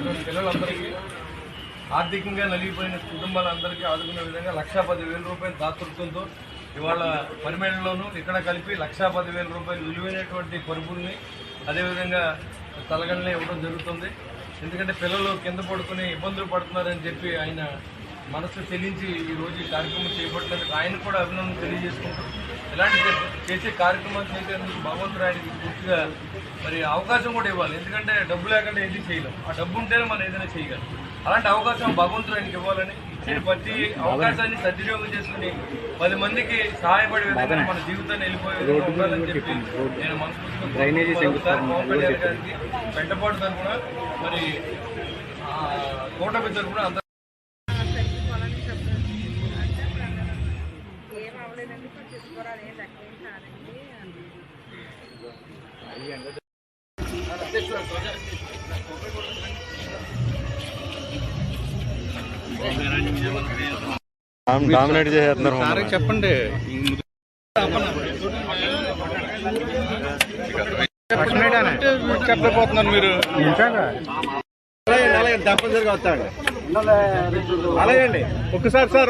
ఉన్నటువంటి పిల్లలందరికీ ఆర్థికంగా నలిగిపోయిన కుటుంబాలందరికీ ఆదుకునే విధంగా లక్షా పదివేల రూపాయల దాతృత్వంతో ఇవాళ పరిమేళలోను ఇక్కడ కలిపి లక్షా పదివేల రూపాయలు విలువైనటువంటి పరుపుల్ని అదేవిధంగా తలగల్ని ఇవ్వడం జరుగుతుంది. ఎందుకంటే పిల్లలు కింద పడుకుని ఇబ్బందులు పడుతున్నారని చెప్పి ఆయన మనసు చెల్లించి ఈ రోజు ఈ కార్యక్రమం చేపట్టినందుకు ఆయన కూడా అభినందన తెలియజేసుకుంటూ ఇలాంటి చేసే కార్యక్రమాలు చేసేందుకు భగవంతుడు ఆయనకి పూర్తిగా మరి అవకాశం కూడా ఇవ్వాలి. ఎందుకంటే డబ్బు లేకుండా ఏది చేయలేం. ఆ డబ్బు ఉంటేనే మనం ఏదైనా చేయగలం. అలాంటి అవకాశం భగవంతుడు ఆయనకి ఇవ్వాలని ఇచ్చిన ప్రతి అవకాశాన్ని సద్వినియోగం చేసుకుని పది మందికి సహాయపడే విధంగా మన జీవితాన్ని వెళ్ళిపోయే విధంగా ఉండాలని చెప్పి నేను మనస్ఫూర్తిగా మరొకసారి పవన్ కళ్యాణ్ గారికి వెంటపాటు తరఫున మరి కూటమి తరఫున డామినేట్ చేసేస్తున్నారు సార్ చెప్పండి. చెప్పలేకపోతున్నారు మీరు. తప్పనిసరిగా వస్తాడు. అలాగండి ఒక్కసారి సార్